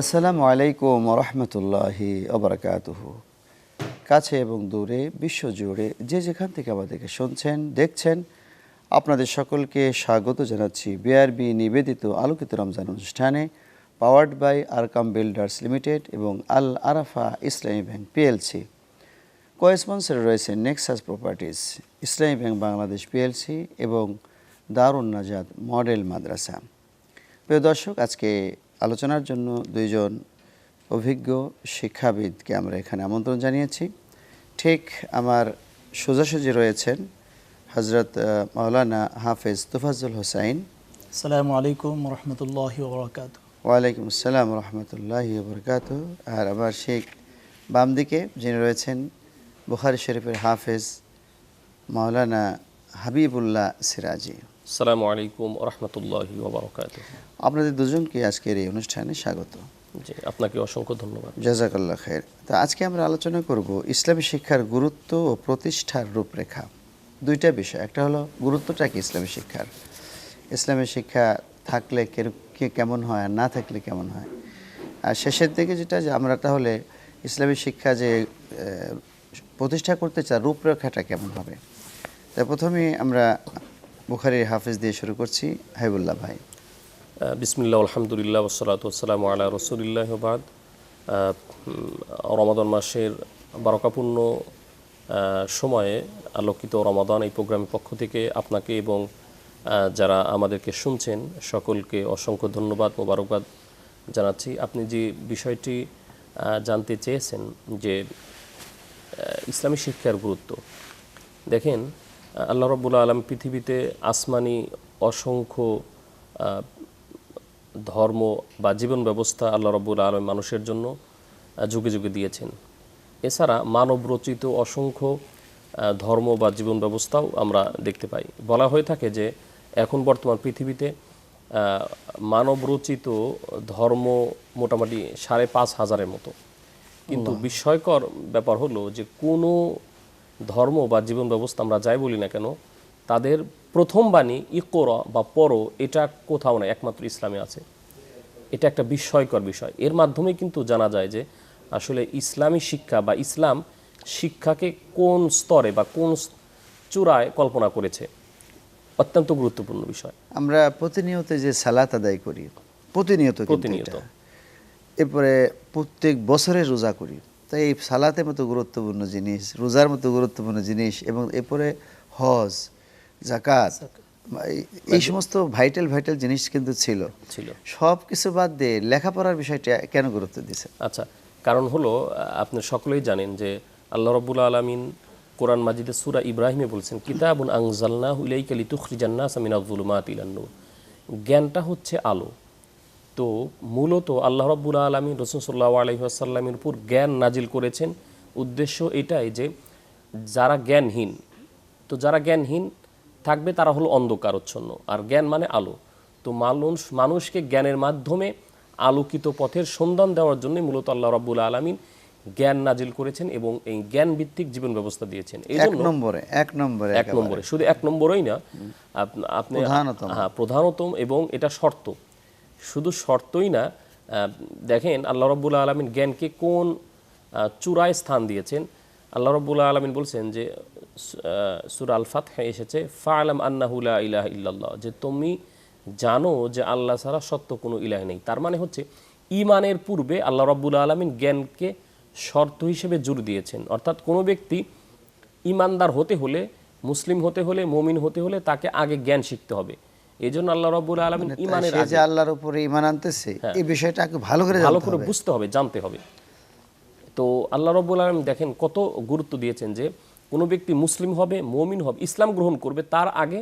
আসসালামু আলাইকুম রহমতুল্লাহি অবরাকাতুহ কাছে এবং দূরে বিশ্বজুড়ে যে যেখান থেকে আমাদেরকে শুনছেন, দেখছেন, আপনাদের সকলকে স্বাগত জানাচ্ছি বিআরবি নিবেদিত আলোকিত রমজান অনুষ্ঠানে powered by Arkam builders limited এবং আল আরাফা ইসলামী ব্যাংক পিএলসি। কোয়েসপন্সারে রয়েছে Nexus properties Islami bank Bangladesh PLC এবং দারুণ নাজাদ মডেল মাদ্রাসা। প্রিয় দর্শক, আজকে আলোচনার জন্য দুইজন অভিজ্ঞ শিক্ষাবিদকে আমরা এখানে আমন্ত্রণ জানিয়েছি। ঠিক আমার সোজাসুজি রয়েছেন হজরত আহ, মাওলানা হাফেজ তুফাজুল হোসাইন। আসসালামু আলাইকুম রহমতুল্লাহ বরকাত ওয়ালাইকুম আসসালাম রহমতুল্লাহি বরকাত আর আমার শেখ বাম দিকে যিনি রয়েছেন বুখারি শরীফের হাফেজ মাওলানা হাবিবুল্লাহ সিরাজি। আসসালামু আলাইকুম রহমতুল্লাহি ওবরাকাত আপনাদের দুজনকে আজকের এই অনুষ্ঠানে স্বাগত। জি আপনাকে অসংখ্য ধন্যবাদ। জাজাকাল্লাহ খের তো আজকে আমরা আলোচনা করব ইসলামী শিক্ষার গুরুত্ব ও প্রতিষ্ঠার রূপরেখা। দুইটা বিষয় একটা হলো গুরুত্বটা কি ইসলামী শিক্ষার? ইসলামী শিক্ষা থাকলে কে কেমন হয় আর না থাকলে কেমন হয়? আর শেষের দিকে যেটা যে আমরা তাহলে ইসলামী শিক্ষা যে প্রতিষ্ঠা করতে চাই রূপরেখাটা কেমন হবে? তাই প্রথমে আমরা বুখারির হাফিজ দিয়ে শুরু করছি। হাইবুল্লাহ ভাই। আহ, বিসমিল্লাহ আলহামদুলিল্লাহ ওসলাত ওসালাম আলা রসুলিল্লাহ বাদ। রমাদান মাসের বারকাপূর্ণ সময়ে আলোকিত রমাদান এই প্রোগ্রামের পক্ষ থেকে আপনাকে এবং যারা আমাদেরকে শুনছেন সকলকে অসংখ্য ধন্যবাদ মোবারকবাদ জানাচ্ছি। আপনি যে বিষয়টি জানতে চেয়েছেন যে ইসলামী শিক্ষার গুরুত্ব দেখেন আল্লাহ রব্বুল আলম পৃথিবীতে আসমানি অসংখ্য ধর্ম বা জীবন ব্যবস্থা আল্লাহ রব্বুল আলম মানুষের জন্য যুগে যুগে দিয়েছেন। এছাড়া মানব রচিত অসংখ্য ধর্ম বা জীবন ব্যবস্থাও আমরা দেখতে পাই। বলা হয়ে থাকে যে এখন বর্তমান পৃথিবীতে মানব রচিত ধর্ম মোটামুটি সাড়ে পাঁচ হাজারের মতো। কিন্তু বিস্ময়কর ব্যাপার হলো যে কোনো ধর্ম বা জীবন ব্যবস্থা আমরা যাই বলি না কেন তাদের প্রথম বাণী ইকোর বা পর এটা কোথাও না একমাত্র ইসলামে আছে। এটা একটা বিস্ময়কর বিষয়। এর মাধ্যমে কিন্তু জানা যায় যে আসলে ইসলামী শিক্ষা বা ইসলাম শিক্ষাকে কোন স্তরে বা কোন চূড়ায় কল্পনা করেছে? অত্যন্ত গুরুত্বপূর্ণ বিষয়। আমরা প্রতিনিয়ত যে সালাত আদায় করি প্রতিনিয়ত প্রতিনিয়ত। এরপরে প্রত্যেক বছরে রোজা করি। তাই এই সালাতের মতো গুরুত্বপূর্ণ জিনিস রোজার মতো গুরুত্বপূর্ণ জিনিস এবং এরপরে হজ জাকাত এই- সমস্ত ভাইটাল ভাইটাল জিনিস কিন্তু ছিল। ছিল। সব কিছু বাদ দিয়ে লেখাপড়ার বিষয়টা কেন গুরুত্ব দিছে আচ্ছা কারণ হলো আপনি সকলেই জানেন যে আল্লাহ রব্বুল আলমিন কোরআন মাজিদে সুরা ইব্রাহিমে বলছেন কিতাবুন আংজালনা হুলাইকা লিতুখরিজান্নাস মিনাজ যুলুমাত ইলান নূর জ্ঞানটা হচ্ছে আলো। তো মূলত আল্লাহ রব্বুল আলমী রসুল সাল্লাহ আলহিহাসাল্লামের উপর জ্ঞান নাজিল করেছেন। উদ্দেশ্য এটাই যে যারা জ্ঞানহীন তো যারা জ্ঞানহীন থাকবে তারা হলো অন্ধকারচ্ছন্ন। আর জ্ঞান মানে আলো। তো মানুষ মানুষকে জ্ঞানের মাধ্যমে আলোকিত পথের সন্ধান দেওয়ার জন্যই মূলত আল্লাহ রাব্বুল আলমিন জ্ঞান নাজিল করেছেন এবং এই জ্ঞান ভিত্তিক জীবন ব্যবস্থা দিয়েছেন। এই এক জন্য নম্বরে এক নম্বরে এক নম্বরে। শুধু এক নম্বরই না আপনি। হ্যাঁ প্রধানতম এবং এটা শর্ত। শুধু শর্তই না দেখেন আল্লাহ রব্বুল আলমিন জ্ঞানকে কোন চূড়ায় স্থান দিয়েছেন? আল্লাহ রব্বুল আলমিন বলছেন যে সুর আল ফাতহে এসেছে, ফাআলাম আন্নাহুলা ইলাহ ইল্লাল্লাহ যে তুমি জানো যে আল্লাহ ছাড়া সত্য কোনো ইলাহ নেই। তার মানে হচ্ছে ইমানের পূর্বে আল্লাহ রব্বুল আলমিন জ্ঞানকে শর্ত হিসেবে জোর দিয়েছেন। অর্থাৎ কোনো ব্যক্তি ইমানদার হতে হলে, মুসলিম হতে হলে, মমিন হতে হলে তাকে আগে জ্ঞান শিখতে হবে। এই জন্য আল্লাহ রব্বুল আলমিন ইমানের যে আল্লাহর উপরে ইমান আনতেছে এই বিষয়টাকে ভালো করে ভালো করে বুঝতে হবে জানতে হবে। তো আল্লাহ রব্বুল আলম দেখেন কত গুরুত্ব দিয়েছেন যে কোনো ব্যক্তি মুসলিম হবে মমিন হবে ইসলাম গ্রহণ করবে তার আগে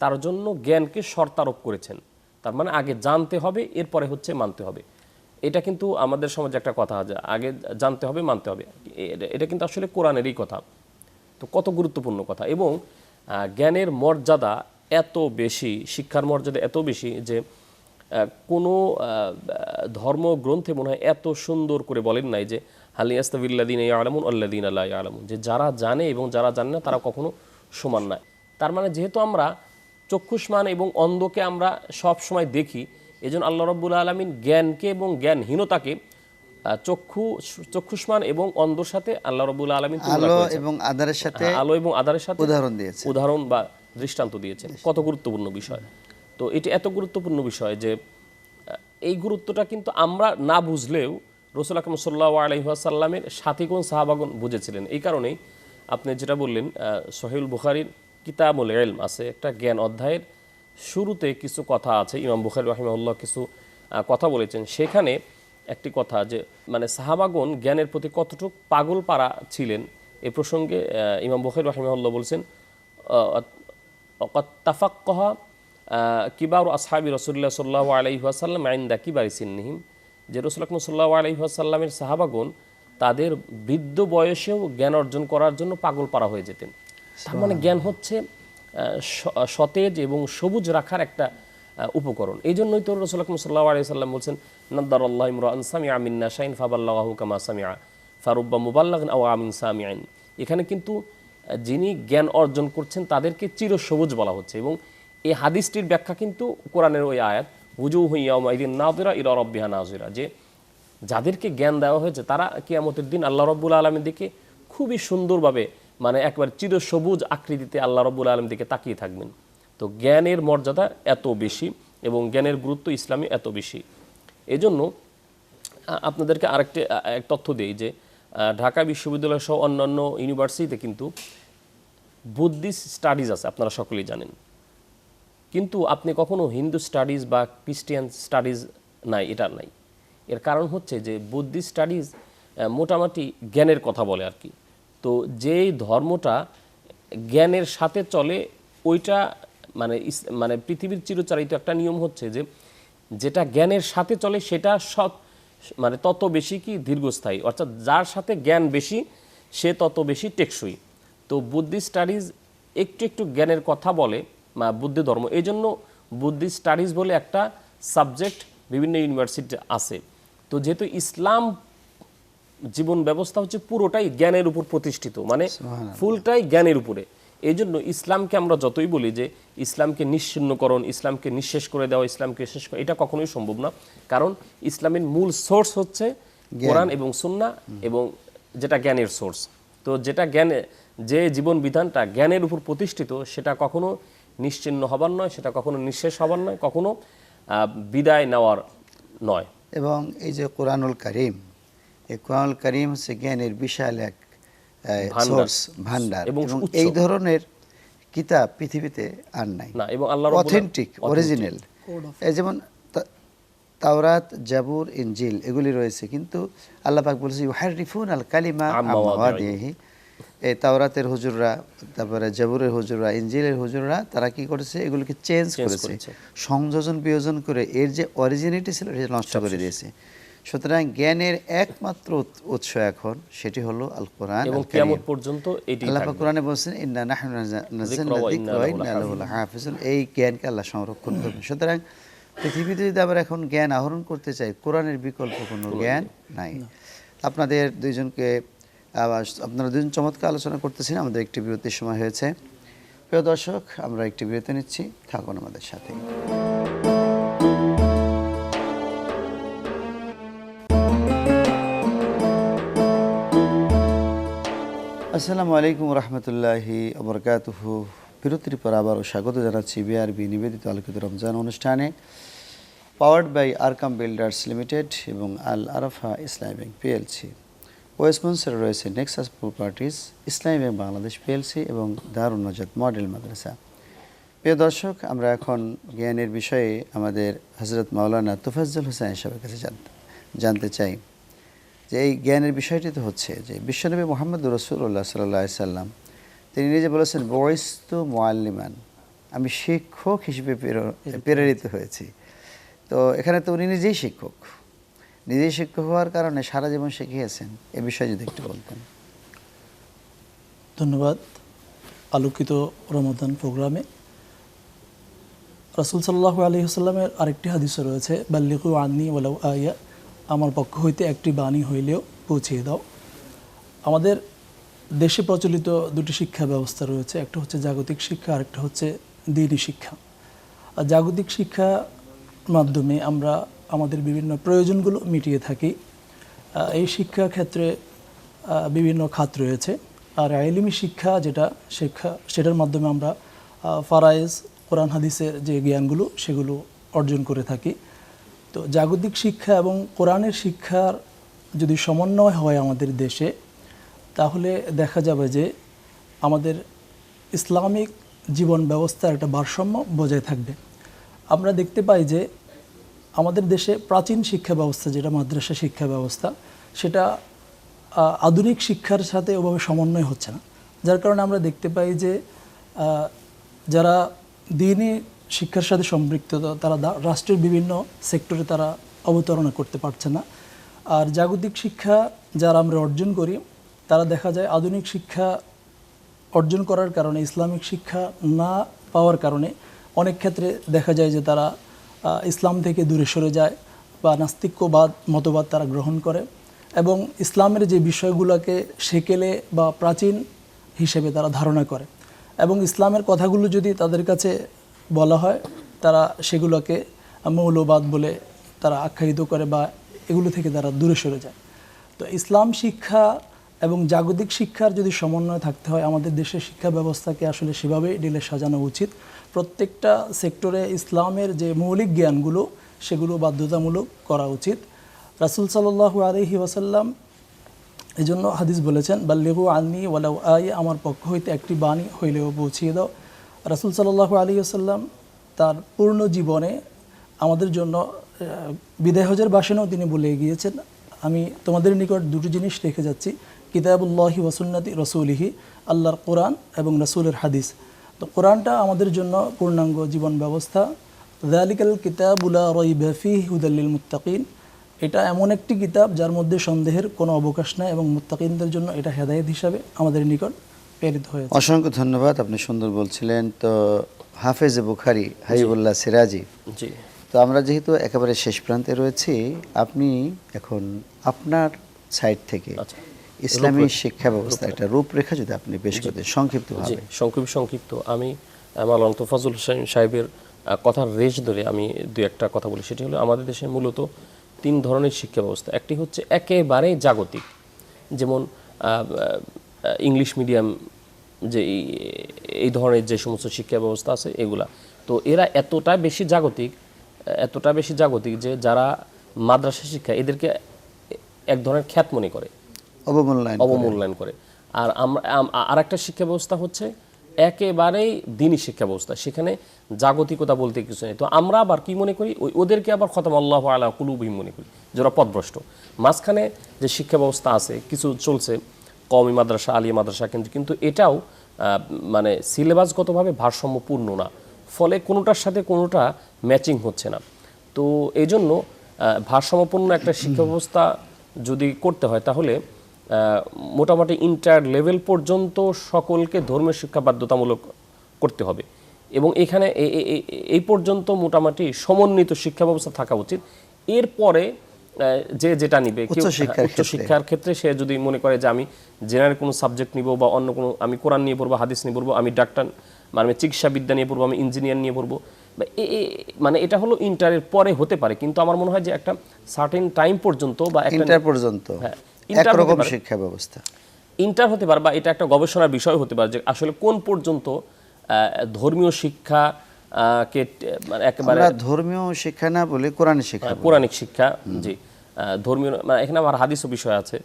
তার জন্য জ্ঞানকে শর্তারোপ করেছেন। তার মানে আগে জানতে হবে এরপরে হচ্ছে মানতে হবে। এটা কিন্তু আমাদের সমাজে একটা কথা আছে আগে জানতে হবে মানতে হবে। এটা কিন্তু আসলে কোরআনেরই কথা। তো কত গুরুত্বপূর্ণ কথা। এবং জ্ঞানের মর্যাদা এত বেশি শিক্ষার মর্যাদা এত বেশি যে কোনো ধর্মগ্রন্থে মনে হয় এত সুন্দর করে বলেন নাই যে হালি আস্তাবিল্লাদিন আলামুন আল্লাদিন আল্লাহ আলামুন যে যারা জানে এবং যারা জানে না তারা কখনো সমান নয় তার মানে যেহেতু আমরা চক্ষুষ্মান এবং অন্ধকে আমরা সব সময় দেখি এই জন্য আল্লাহ রব্বুল আলমিন জ্ঞানকে এবং জ্ঞানহীনতাকে চক্ষু চক্ষুষ্মান এবং অন্ধর সাথে আল্লাহ রব্বুল আলমিন আলো এবং আধারের সাথে আলো এবং আধারের সাথে উদাহরণ দিয়েছে উদাহরণ বা দৃষ্টান্ত দিয়েছেন। কত গুরুত্বপূর্ণ বিষয়। তো এটি এত গুরুত্বপূর্ণ বিষয় যে এই গুরুত্বটা কিন্তু আমরা না বুঝলেও রসুল আকরম সাল্লাহ আলহিহাসাল্লামের সাথীগণ সাহাবাগণ বুঝেছিলেন। এই কারণেই আপনি যেটা বললেন আহ, সহিউল বুখারির কিতাবুল এলম আছে একটা জ্ঞান অধ্যায়ের শুরুতে কিছু কথা আছে। ইমাম বুখারি রহিমাউল্লাহ কিছু কথা বলেছেন। সেখানে একটি কথা যে মানে সাহাবাগণ জ্ঞানের প্রতি কতটুকু পাগল পাড়া ছিলেন এ প্রসঙ্গে ইমাম বুখারি রহিমাউল্লাহ বলছেন অকত তাফাক্কহা কিবার আসহাবি রসুল্লাহ সাল্লাহ আলাইহাসাল্লাম আইন্দা কিবারি সিন্নিহিম, যে রসুল আকরম সাল্লাহ আলাইহাসাল্লামের সাহাবাগণ তাদের বৃদ্ধ বয়সেও জ্ঞান অর্জন করার জন্য পাগল পারা হয়ে যেতেন। তার মানে জ্ঞান হচ্ছে সতেজ এবং সবুজ রাখার একটা উপকরণ। এই জন্যই তো রসুল আকরম সাল্লাহ আলাই সাল্লাম বলছেন নদ্দার আল্লাহ ইমরান আনসামি আমিন নাসাইন ফাবাল্লাহু কামা সামিয়া ফারুব্বা মুবাল্লাহ আও আমিন সামিআইন। এখানে কিন্তু যিনি জ্ঞান অর্জন করছেন, তাদেরকে চিরসবুজ বলা হচ্ছে। এবং এই হাদিসটির ব্যাখ্যা কিন্তু কোরআনের ওই আয়াত হুজু হইয়া মাইদিন নাদিরা ইরা রব্বিহা নাজিরা যে যাদেরকে জ্ঞান দেওয়া হয়েছে, তারা কিয়ামতের দিন আল্লাহ রব্বুল আলমের দিকে খুবই সুন্দরভাবে মানে একবার চিরসবুজ আকৃতিতে আল্লাহ রব্বুল আলমের দিকে তাকিয়ে থাকবেন। তো জ্ঞানের মর্যাদা এত বেশি এবং জ্ঞানের গুরুত্ব ইসলামে এত বেশি। এজন্য আপনাদেরকে আরেকটি এক তথ্য দিই যে ঢাকা বিশ্ববিদ্যালয় সহ অন্যান্য ইউনিভার্সিটিতে কিন্তু বুদ্ধিস্ট স্টাডিজ আছে, আপনারা সকলেই জানেন। কিন্তু আপনি কখনো হিন্দু স্টাডিজ বা খ্রিস্টিয়ান স্টাডিজ নাই এটা নাই। এর কারণ হচ্ছে যে বুদ্ধিস্ট স্টাডিজ মোটামুটি জ্ঞানের কথা বলে আর কি। তো যেই ধর্মটা জ্ঞানের সাথে চলে, ওইটা মানে মানে পৃথিবীর চিরচারিত একটা নিয়ম হচ্ছে যে যেটা জ্ঞানের সাথে চলে, সেটা সৎ মানে তত বেশি কি দীর্ঘস্থায়ী অর্থাৎ যার সাথে জ্ঞান বেশি সে তত বেশি টেকসই। তো বুদ্ধি স্টাডিজ একটু একটু জ্ঞানের কথা বলে বা বুদ্ধি ধর্ম। এই জন্য বুদ্ধি স্টাডিজ বলে একটা সাবজেক্ট বিভিন্ন ইউনিভার্সিটি আছে। তো যেহেতু ইসলাম জীবন ব্যবস্থা হচ্ছে পুরোটাই জ্ঞানের উপর প্রতিষ্ঠিত মানে ফুলটাই জ্ঞানের উপরে। এই জন্য ইসলামকে আমরা যতই বলি যে ইসলামকে নিশ্চিহ্নকরণ ইসলামকে নিঃশেষ করে দেওয়া ইসলামকে শেষ করা এটা কখনোই সম্ভব না। কারণ ইসলামের মূল সোর্স হচ্ছে কোরআন এবং সুন্না এবং যেটা জ্ঞানের সোর্স। তো যেটা জ্ঞানে যে জীবন বিধানটা জ্ঞানের উপর প্রতিষ্ঠিত সেটা কখনো নিশ্চিহ্ন হবার নয় সেটা কখনো নিঃশেষ হবার নয় কখনো বিদায় নেওয়ার নয়। এবং এই যে কোরআনুল করিম এই কোরআনুল করিম হচ্ছে জ্ঞানের বিশাল এক। সোর্স ভান্ডার এবং এই ধরনের কিতাব পৃথিবীতে আর নাই। না এবং আল্লাহ অথেন্টিক অরিজিনাল যেমন তাওরাত জাবুর ইনজিল এগুলি রয়েছে। কিন্তু আল্লাহ পাক বলেছে ইউহারিফুন আল কালিমা আমাওয়াদিহি এই তাওরাতের হুজুররা তারপরে জাবুরের হুজুররা ইনজিলের হুজুররা তারা কি করেছে? এগুলোকে চেঞ্জ করেছে। করেছে। সংযোজন বিয়োজন করে এর যে অরিজিনিটি ছিল সেটা নষ্ট করে দিয়েছে। সুতরাং জ্ঞানের একমাত্র উৎস এখন সেটি হলো আল কোরআন এবং কিয়ামত পর্যন্ত এটি আল্লাহ কোরআনে বলছেন ইন্না নাহনু নাযালনা যিকরা ওয়া ইন্না লাহু লাহাফিজুন। এই জ্ঞানকে আল্লাহ সংরক্ষণ করবেন। সুতরাং পৃথিবীতে যদি আবার এখন জ্ঞান আহরণ করতে চাই কোরআনের বিকল্প কোনো জ্ঞান নাই। আপনাদের দুইজনকে আবার আপনারা দুজন চমৎকার আলোচনা করতেছেন। আমাদের একটি বিরতির সময় হয়েছে। প্রিয় দর্শক আমরা একটি বিরতি নিচ্ছি। থাকুন আমাদের সাথে। আসসালামু আলাইকুম রহমতুল্লাহি আবরকাতুহু বিরতির পর আবারও স্বাগত জানাচ্ছি বিআরবি নিবেদিত আলোকিত রমজান অনুষ্ঠানে powered by Arkam builders limited এবং আল আরাফা ইসলামী ব্যাংক পিএলসি ও স্পন্সর রয়েছে Nexus properties Islami bank Bangladesh PLC এবং দারুণ নজাদ মডেল মাদ্রাসা। প্রিয় দর্শক, আমরা এখন জ্ঞানের বিষয়ে আমাদের হজরত মাওলানা তুফাজ্জল হোসেন সাহেবের কাছে জানতে চাই। যে এই জ্ঞানের বিষয়টি তো হচ্ছে যে বিশ্বনবী মোহাম্মদ রসুল্লাহ সাল্লাহ সাল্লাম, তিনি নিজে বলেছেন বয়স্তু মোয়াল্লিমান আমি শিক্ষক হিসেবে প্রেরিত হয়েছি। তো এখানে তো উনি নিজেই শিক্ষক। নিজেই শিক্ষক হওয়ার কারণে সারা জীবন শিখিয়েছেন এ বিষয়ে যদি একটু বলতেন। ধন্যবাদ আলোকিত রমাদান প্রোগ্রামে। রাসুল সাল্লাহ আলহিহাস্লামের আরেকটি হাদিসও রয়েছে বাল্লিকু আন্নি ওলাউ আয়া আমার পক্ষ হইতে একটি বাণী হইলেও পৌঁছিয়ে দাও। আমাদের দেশে প্রচলিত দুটি শিক্ষা ব্যবস্থা রয়েছে একটা হচ্ছে জাগতিক শিক্ষা আরেকটা হচ্ছে দিনী শিক্ষা। আর জাগতিক শিক্ষা মাধ্যমে আমরা আমাদের বিভিন্ন প্রয়োজনগুলো মিটিয়ে থাকি। এই শিক্ষা ক্ষেত্রে বিভিন্ন খাত রয়েছে। আর আইলিমি শিক্ষা যেটা শিক্ষা সেটার মাধ্যমে আমরা আহ, ফারায়েজ কোরআন হাদিসের যে জ্ঞানগুলো সেগুলো অর্জন করে থাকি। তো জাগতিক শিক্ষা এবং কোরআনের শিক্ষার যদি সমন্বয় হয় আমাদের দেশে, তাহলে দেখা যাবে যে আমাদের ইসলামিক জীবন ব্যবস্থার একটা ভারসাম্য বজায় থাকবে। আমরা দেখতে পাই যে আমাদের দেশে প্রাচীন শিক্ষা ব্যবস্থা যেটা মাদ্রাসা শিক্ষা ব্যবস্থা, সেটা আধুনিক শিক্ষার সাথে ওভাবে সমন্বয় হচ্ছে না। যার কারণে আমরা দেখতে পাই যে যারা দিনই শিক্ষার সাথে সম্পৃক্ত তারা রাষ্ট্রের বিভিন্ন সেক্টরে তারা অবতারণা করতে পারছে না। আর জাগতিক শিক্ষা যারা আমরা অর্জন করি, তারা দেখা যায় আধুনিক শিক্ষা অর্জন করার কারণে, ইসলামিক শিক্ষা না পাওয়ার কারণে অনেক ক্ষেত্রে দেখা যায় যে তারা ইসলাম থেকে দূরে সরে যায় বা নাস্তিক্যবাদ মতবাদ তারা গ্রহণ করে এবং ইসলামের যে বিষয়গুলোকে সেকেলে বা প্রাচীন হিসেবে তারা ধারণা করে এবং ইসলামের কথাগুলো যদি তাদের কাছে বলা হয়, তারা সেগুলোকে মৌলবাদ বলে তারা আখ্যায়িত করে বা এগুলো থেকে তারা দূরে সরে যায়। তো ইসলাম শিক্ষা এবং জাগতিক শিক্ষার যদি সমন্বয় থাকতে হয়, আমাদের দেশের শিক্ষা ব্যবস্থাকে আসলে সেভাবেই ঢেলে সাজানো উচিত। প্রত্যেকটা সেক্টরে ইসলামের যে মৌলিক জ্ঞানগুলো, সেগুলো বাধ্যতামূলক করা উচিত। রাসুল সাল্লাহু আলহি ওয়াসাল্লাম এই জন্য হাদিস বলেছেন, বাল্লিগু আন্নি ওয়ালাউ আই, আমার পক্ষ হইতে একটি বাণী হইলেও পৌঁছিয়ে দাও। রাসুল সাল্লাহু আলী আসাল্লাম তার পূর্ণ জীবনে আমাদের জন্য বিদায় হজের বাসনেও তিনি বলে গিয়েছেন। আমি তোমাদের নিকট দুটো জিনিস রেখে যাচ্ছি। কিতাবুল্লাহি ওয়াসুন্নাতি রসুলিহি, আল্লাহর কোরআন এবং রসুলের হাদিস। তো কোরআনটা আমাদের জন্য পূর্ণাঙ্গ জীবন ব্যবস্থা। দালিকাল কিতাবুলা রইবা ফিহি হুদাল্লিল মুত্তাকিন। এটা এমন একটি কিতাব যার মধ্যে সন্দেহের কোনো অবকাশ নাই এবং মুত্তাকিনদের জন্য এটা হেদায়েত হিসাবে আমাদের নিকট। প্রেরিত হয়েছে। অসংখ্য ধন্যবাদ আপনি সুন্দর বলছিলেন। তো হাফেজ বুখারি হাবিবুল্লাহ সিরাজি। জি। তো আমরা যেহেতু একেবারে শেষ প্রান্তে রয়েছি আপনি এখন আপনার সাইড থেকে আচ্ছা। ইসলামী শিক্ষা ব্যবস্থা একটা রূপরেখা। যদি আপনি পেশ করতে জি সংক্ষিপ্তভাবে। সংক্ষিপ্ত সংক্ষিপ্ত। আমি মালান তোফাজুল হোসেন সাহেবের কথার রেশ ধরে আমি দু একটা কথা বলি। সেটি হলো আমাদের দেশে মূলত তিন ধরনের শিক্ষা ব্যবস্থা। একটি হচ্ছে একেবারে জাগতিক। যেমন ইংলিশ মিডিয়াম যে এই- ধরনের যে সমস্ত শিক্ষা ব্যবস্থা আছে এগুলা। তো এরা এতটা বেশি জাগতিক এতটা বেশি জাগতিক যে যারা মাদ্রাসা শিক্ষা এদেরকে এক ধরনের খ্যাত মনে করে। অবমূল্যায়ন অবমূল্যায়ন করে। আর আমরা আর একটা শিক্ষা ব্যবস্থা হচ্ছে একেবারেই দিনই শিক্ষা ব্যবস্থা। সেখানে জাগতিকতা বলতে কিছু নেই। তো আমরা আবার কি মনে করি? ওই ওদেরকে আবার খতম আল্লাহ আলা কুলুবিম মনে করি যারা পথভ্রষ্ট মাঝখানে যে শিক্ষা ব্যবস্থা আছে কিছু চলছে কমি মাদ্রাসা, আলিয়া মাদ্রাসা কিন্তু কিন্তু এটাও মানে সিলেবাসগতভাবে ভারসাম্যপূর্ণ না। ফলে কোনোটার সাথে কোনোটা ম্যাচিং হচ্ছে না। তো এই জন্য ভারসাম্যপূর্ণ একটা শিক্ষা ব্যবস্থা যদি করতে হয়, তাহলে মোটামুটি ইন্টার লেভেল পর্যন্ত সকলকে ধর্মীয় শিক্ষা বাধ্যতামূলক করতে হবে। এবং এখানে এই পর্যন্ত মোটামুটি সমন্বিত শিক্ষা ব্যবস্থা থাকা উচিত। এরপরে যে যেটা নিবে উচ্চশিক্ষার উচ্চ শিক্ষার ক্ষেত্রে। সে যদি মনে করে যে আমি জেনারেল কোনো সাবজেক্ট নিব বা অন্য কোনো আমি কোরআন নিয়ে পড়ব হাদিস নিয়ে পড়ব আমি ডাক্তার মানে আমি চিকিৎসা নিয়ে পড়ব আমি ইঞ্জিনিয়ার নিয়ে পড়ব বা এ- মানে এটা হলো ইন্টারের পরে হতে পারে কিন্তু আমার মনে হয় যে একটা সার্টেন টাইম পর্যন্ত বা একটা ইন্টার পর্যন্ত। হ্যাঁ, একরকম শিক্ষা ব্যবস্থা। ইন্টার হতে পারে বা এটা একটা গবেষণার বিষয় হতে পারে যে আসলে কোন পর্যন্ত আহ, ধর্মীয় শিক্ষা কে মানে একেবারে ধর্মীয় শিক্ষা না বলে কোরআন শিক্ষা বলি। পৌরাণিক শিক্ষা জি। ধর্মীয় মানে এখানে আমার হাদিসও বিষয় আছে।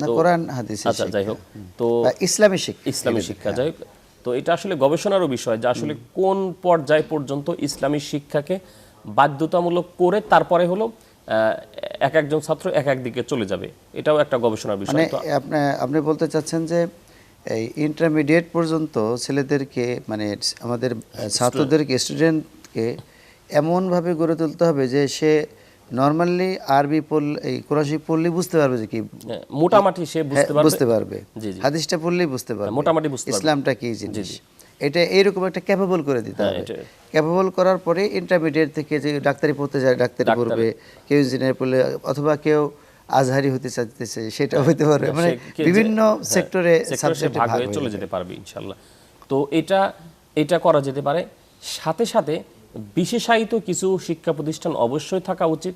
না কোরআন হাদিস আচ্ছা যাই হোক তো ইসলামী শিক্ষা ইসলামী শিক্ষা যাই হোক। তো এটা আসলে গবেষণারও বিষয় যে আসলে কোন পর্যায় পর্যন্ত ইসলামী শিক্ষাকে বাধ্যতামূলক করে তারপরে হলো আহ, এক একজন ছাত্র এক এক দিকে চলে যাবে। এটাও একটা গবেষণার বিষয়। মানে আপনি আপনি বলতে চাচ্ছেন যে এই ইন্টারমিডিয়েট পর্যন্ত ছেলেদেরকে মানে আমাদের ছাত্রদেরকে স্টুডেন্টকে এমনভাবে গড়ে তুলতে হবে যে সে নর্মালি আরবি পড়লে এই কোরআন শরীফ পড়লেই বুঝতে পারবে যে কি হ্যাঁ, মোটামুটি সে বুঝতে হ্যাঁ, পারবে। বুঝতে পারবে। হাদিসটা পড়লেই বুঝতে পারবে। মোটামুটি বুঝতে পারবে। ইসলামটা কি জিনিস? এটা এইরকম একটা ক্যাপেবল করে দিতে হ্যাঁ, হবে। ক্যাপেবল করার পরে ইন্টারমিডিয়েট থেকে যে ডাক্তারি পড়তে যায় ডাক্তারি পড়বে কেউ ইঞ্জিনিয়ার পড়লে অথবা কেউ আজহারি হতে চাইতেছে সেটা হতে পারবে মানে সে- কে যে- বিভিন্ন হ্যাঁ, সেক্টরে সাবজেক্টে ভাগ হয়ে হয়ে চলে যেতে পারবে ইনশাল্লাহ তো এটা এটা করা যেতে পারে। সাথে সাথে বিশেষায়িত কিছু শিক্ষা প্রতিষ্ঠান অবশ্যই থাকা উচিত।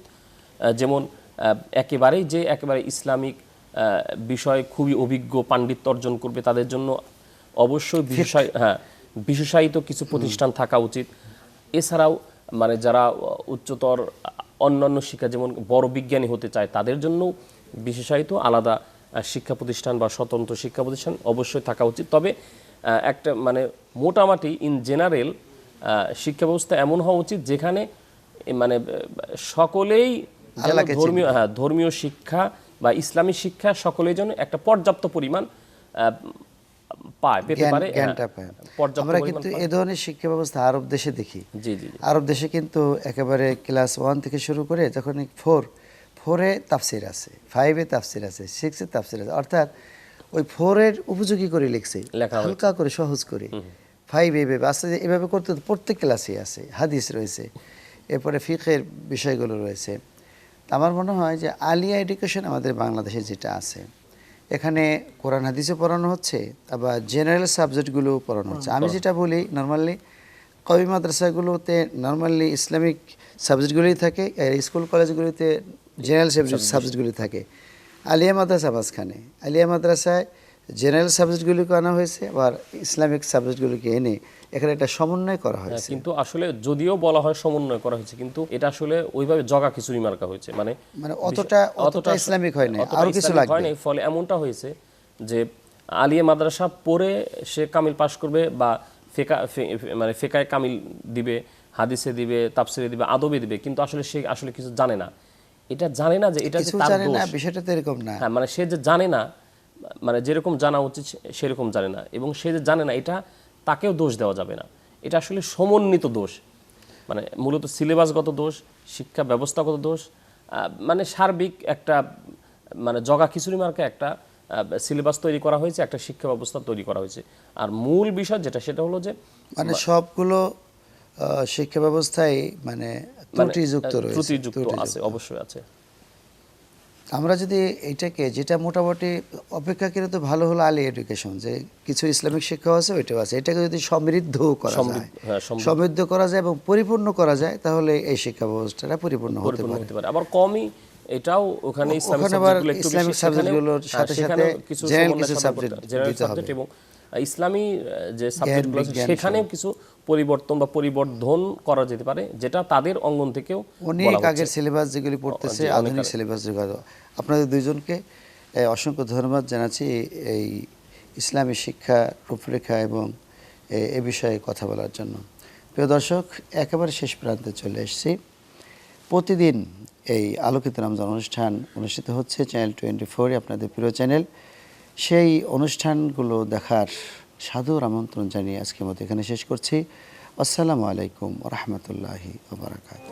যেমন একেবারেই যে একেবারে ইসলামিক বিষয়ে খুবই অভিজ্ঞ পাণ্ডিত্য অর্জন করবে তাদের জন্য অবশ্যই বিশেষায় হ্যাঁ বিশেষায়িত কিছু প্রতিষ্ঠান থাকা উচিত। এছাড়াও মানে যারা উচ্চতর অন্যান্য শিক্ষা যেমন বড় বিজ্ঞানী হতে চায় তাদের জন্য বিশেষায়িত আলাদা শিক্ষা প্রতিষ্ঠান বা স্বতন্ত্র শিক্ষা প্রতিষ্ঠান অবশ্যই থাকা উচিত। তবে একটা মানে মোটামুটি ইন জেনারেল শিক্ষা ব্যবস্থা এমন হওয়া উচিত যেখানে মানে সকলেই যেন ধর্মীয় হ্যাঁ ধর্মীয় শিক্ষা বা ইসলামী শিক্ষা সকলেই যেন একটা পর্যাপ্ত পরিমাণ পায় পেতে পারে জ্ঞানটা পায়। আমরা কিন্তু এ ধরনের শিক্ষা ব্যবস্থা আরব দেশে দেখি। জি জি আরব দেশে কিন্তু একেবারে ক্লাস ওয়ান থেকে শুরু করে যখন ফোর ফোরে তাফসির আছে ফাইভে তাফসির আছে সিক্সে তাফসির আছে অর্থাৎ ওই ফোরের উপযোগী করে লিখছে হালকা করে সহজ করে। ফাইভ এভাবে আস্তে এভাবে করতে প্রত্যেক ক্লাসে আছে হাদিস রয়েছে এরপরে ফিকের বিষয়গুলো রয়েছে। আমার মনে হয় যে আলিয়া এডুকেশন আমাদের বাংলাদেশে যেটা আছে এখানে কোরআন হাদিসও পড়ানো হচ্ছে আবার জেনারেল সাবজেক্টগুলো পড়ানো হচ্ছে। আমি যেটা বলি নর্মালি কবি মাদ্রাসাগুলোতে নর্মালি ইসলামিক সাবজেক্টগুলোই থাকে আর স্কুল কলেজগুলিতে জেনারেল সাবজেক্ট সাবজেক্টগুলি থাকে। আলিয়া মাদ্রাসা মাঝখানে। আলিয়া মাদ্রাসায় জেনারেল সাবজেক্টগুলিকে আনা হয়েছে আবার ইসলামিক সাবজেক্টগুলিকে এনে এখানে একটা সমন্বয় করা হ্যাঁ, হয়েছে। কিন্তু আসলে যদিও বলা হয় সমন্বয় করা হয়েছে কিন্তু এটা আসলে ওইভাবে জগা খিচুড়ি মার্কা হয়েছে। মানে মানে অতটা- অতটা ইসলামিক হয় অতটা আরও কিছু লাগবে। হয় নাই, ফলে এমনটা হয়েছে যে আলিয়া মাদ্রাসা পড়ে সে কামিল পাশ করবে বা ফেকা মানে ফেকায় কামিল দিবে হাদিসে দিবে তাফসিরে দিবে আদবে দিবে কিন্তু আসলে সে আসলে কিছু জানে না। এটা জানে না যে এটা কিছু তার জানে না দোষ। বিষয়টা এরকম না। হ্যাঁ মানে সে যে জানে না মানে যেরকম জানা উচিত সেরকম জানে না। এবং সে যে জানে না এটা তাকেও দোষ দেওয়া যাবে না। এটা আসলে সমন্বিত দোষ। মানে মূলত সিলেবাসগত দোষ শিক্ষা ব্যবস্থাগত দোষ মানে সার্বিক একটা মানে জগা খিচুড়ি মার্কে একটা সিলেবাস তৈরি করা হয়েছে একটা শিক্ষা ব্যবস্থা তৈরি করা হয়েছে। আর মূল বিষয় যেটা সেটা হলো যে মানে সবগুলো শিক্ষা ব্যবস্থায় মানে ত্রুটিযুক্ত রয়েছে ত্রুটিযুক্ত। আছে অবশ্যই আছে। আমরা যদি এইটাকে যেটা মোটামুটি অপেক্ষাকৃত ভালো হলো আলী এডুকেশন যে কিছু ইসলামিক শিক্ষা আছে ওইটাও আছে। এটাকে যদি সমৃদ্ধ করা যায় সমৃদ্ধ- হ্যাঁ, সমৃদ্ধ। করা যায় এবং পরিপূর্ণ করা যায় তাহলে এই শিক্ষা ব্যবস্থাটা পরিপূর্ণ হতে পারে। আবার কমই এটাও ওখানে ইসলামিক সাবজেক্টগুলো একটু বেশি, সাবজেক্টগুলোর হ্যাঁ, সাথে সাথে কিছু জেনারেল কিছু সাবজেক্ট জেনারেল সাবজেক্ট এবং ইসলামী যে সাবজেক্টগুলো আছে সেখানেও কিছু পরিবর্তন বা পরিবর্ধন করা যেতে পারে যেটা তাদের অঙ্গন থেকেও অনেক আগের সিলেবাস যেগুলি পড়তেছে আধুনিক সিলেবাস যেগুলো। আপনাদের দুইজনকে অসংখ্য ধন্যবাদ জানাচ্ছি এই ইসলামী শিক্ষা রূপরেখা এবং এ- এ বিষয়ে কথা বলার জন্য। প্রিয় দর্শক একেবারে শেষ প্রান্তে চলে এসেছি। প্রতিদিন এই আলোকিত রমজান অনুষ্ঠান অনুষ্ঠিত হচ্ছে চ্যানেল টোয়েন্টি ফোরে আপনাদের প্রিয় চ্যানেল। সেই অনুষ্ঠানগুলো দেখার সাদর আমন্ত্রণ জানিয়ে আজকের মতো এখানে শেষ করছি। আসসালামু আলাইকুম রহমতুল্লাহি ওবরাকাত